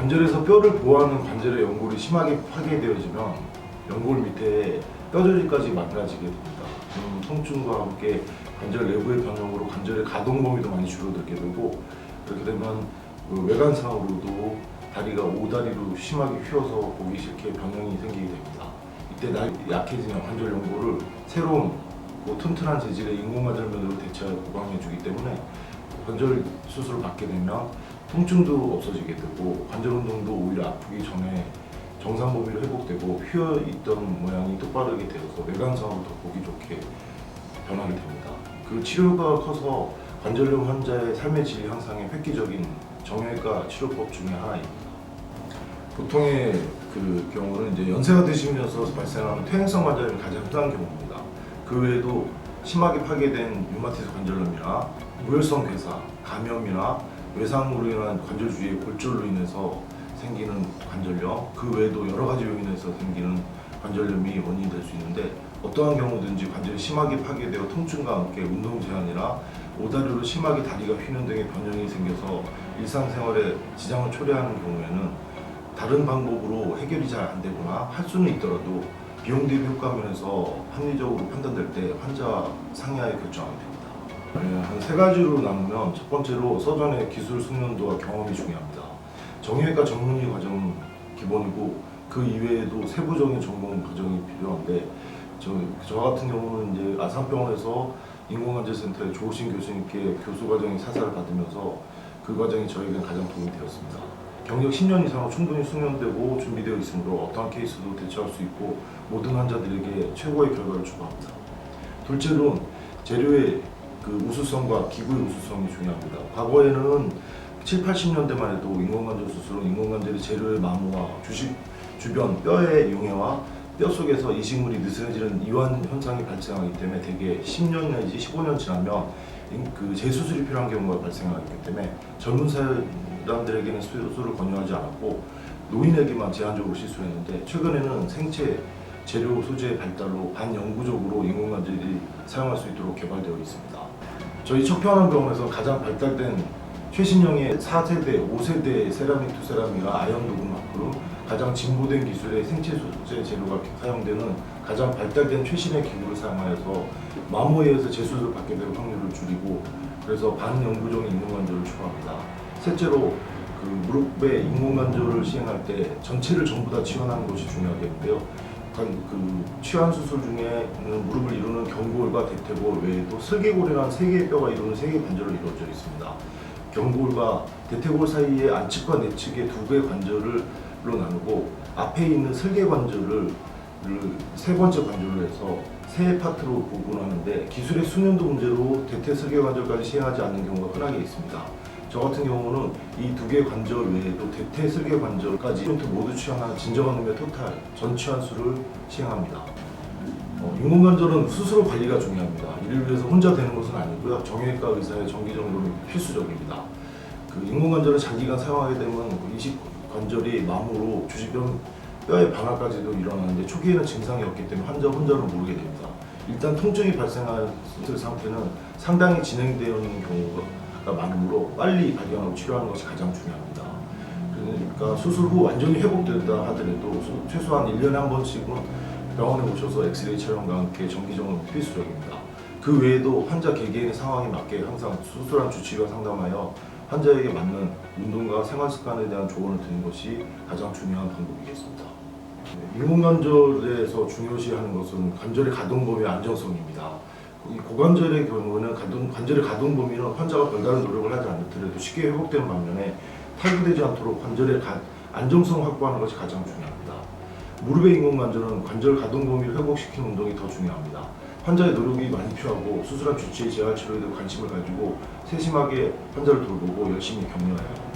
관절에서 뼈를 보호하는 관절의 연골이 심하게 파괴되어지면 연골 밑에 뼈조직까지 망가지게 됩니다. 음, 통증과 함께 관절 내부의 변형으로 관절의 가동 범위도 많이 줄어들게 되고 그렇게 되면 그 외관상으로도 다리가 오다리로 심하게 휘어서 보기 싫게 변형이 생기게 됩니다. 이때 날 약해지는 관절 연골을 새로운 뭐 튼튼한 재질의 인공관절면으로 대체하여 보강해주기 때문에 관절 수술을 받게 되면 통증도 없어지게 되고 관절 운동도 오히려 아프기 전에 정상 범위로 회복되고 휘어 있던 모양이 똑바르게 되어서 외관상으로 더 보기 좋게 변하게 됩니다. 그 치료가 커서 관절염 환자의 삶의 질 향상에 획기적인 정형외과 치료법 중에 하나입니다. 보통의 그 경우는 이제 연세가 드시면서 발생하는 퇴행성 관절염이 가장 흔한 경우입니다. 그 외에도 심하게 파괴된 류마티스 관절염이나 무혈성 괴사, 감염이나 외상으로 인한 관절 주위의 골절로 인해서 생기는 관절염, 그 외에도 여러 가지 요인에서 생기는 관절염이 원인이 될 수 있는데 어떠한 경우든지 관절이 심하게 파괴되어 통증과 함께 운동 제한이나 오다리로 심하게 다리가 휘는 등의 변형이 생겨서 일상생활에 지장을 초래하는 경우에는 다른 방법으로 해결이 잘 안 되거나 할 수는 있더라도 비용 대비 효과 면에서 합리적으로 판단될 때 환자 상의하에 결정하게 됩니다. 네, 한세 가지로 나누면 첫 번째로 서전의 기술 숙련도와 경험이 중요합니다. 정형외과 전문의 과정은 기본이고 그 이외에도 세부적인 전공 과정이 필요한데 저, 저 같은 경우는 이제 아산병원에서 인공관절센터의 조우신 교수님께 교수 과정의 사사를 받으면서 그 과정이 저에게는 가장 도움이 되었습니다. 경력 10년 이상은 충분히 숙련되고 준비되어 있으므로 어떠한 케이스도 대처할 수 있고 모든 환자들에게 최고의 결과를 추구합니다. 둘째로 재료의 그 우수성과 기구의 우수성이 중요합니다. 과거에는 7, 80년대만 해도 인공관절 수술은 인공관절의 재료의 마모와 주식 주변 뼈의 용해와 뼈 속에서 이식물이 느슨해지는 이완 현상이 발생하기 때문에 대개 10년 내지 15년 지나면 인- 그 재수술이 필요한 경우가 발생하기 때문에 젊은 사람들에게는 수술을 권유하지 않았고 노인에게만 제한적으로 시술했는데 최근에는 생체 재료 소재의 발달로 반영구적으로 인공관절이 사용할 수 있도록 개발되어 있습니다. 저희 척평원병원에서 가장 발달된 최신형의 4세대, 5세대 세라믹 투 세라믹과 아연 녹음 마크로 가장 진보된 기술의 생체 소재 재료가 사용되는 가장 발달된 최신의 기구를 사용하여서 마모에 의해서 재수술을 받게 될 확률을 줄이고 그래서 반영구적인 인공관절을 추구합니다. 셋째로 그 무릎에 인공관절을 시행할 때 전체를 전부 다 지원하는 것이 중요하겠고요. 관- 그 치환 수술 중에는 무릎을 이루는 경골과 대퇴골 외에도 슬개골이라는 세 개의 뼈가 이루는 세 개의 관절로 이루어져 있습니다. 경골과 대퇴골 사이의 안측과 내측의 두 개의 관절을 로 나누고 앞에 있는 슬개 관절을 를세 번째 관절로 해서 세 파트로 구분하는데 기술의 숙련도 문제로 대퇴 슬개 관절까지 시행하지 않는 경우가 흔하게 있습니다. 저 같은 경우는 이 두 개의 관절 외에도 대퇴 슬개 관절까지 포인트 모두 취하는 진정한 의미의 토탈 전 취한수를 시행합니다. 어, 인공관절은 스스로 관리가 중요합니다. 이를 위해서 혼자 되는 것은 아니고요. 정형외과 의사의 정기정돈이 필수적입니다. 그 인공관절을 장기간 사용하게 되면 그 이식 관절이 마모로 주변 뼈의 방화까지도 일어나는데 초기에는 증상이 없기 때문에 환자 혼자는 모르게 됩니다. 일단 통증이 발생한 상태는 상당히 진행되어 있는 경우가 많으므로 빨리 발견하고 치료하는 것이 가장 중요합니다. 그러니까 수술 후 완전히 회복된다 하더라도 수- 최소한 1년에 한 번씩은 병원에 오셔서 엑스레이 촬영과 함께 정기적으로 필수적입니다. 그 외에도 환자 개개인의 상황에 맞게 항상 수술한 주치의와 상담하여 환자에게 맞는 운동과 생활 습관에 대한 조언을 드리는 것이 가장 중요한 방법이겠습니다. 네, 인공관절에서 중요시하는 것은 관절의 가동 범위의 안정성입니다. 이 고관절의 경우는 가동, 관절의 가동 범위는 환자가 별다른 노력을 하지 않더라도 쉽게 회복되는 반면에 탈구되지 않도록 관절의 가- 안정성 확보하는 것이 가장 중요합니다. 무릎의 인공관절은 관절 가동 범위를 회복시키는 운동이 더 중요합니다. 환자의 노력이 많이 필요하고 수술한 주치의 재활 치료에도 관심을 가지고 세심하게 환자를 돌보고 열심히 격려해야 합니다.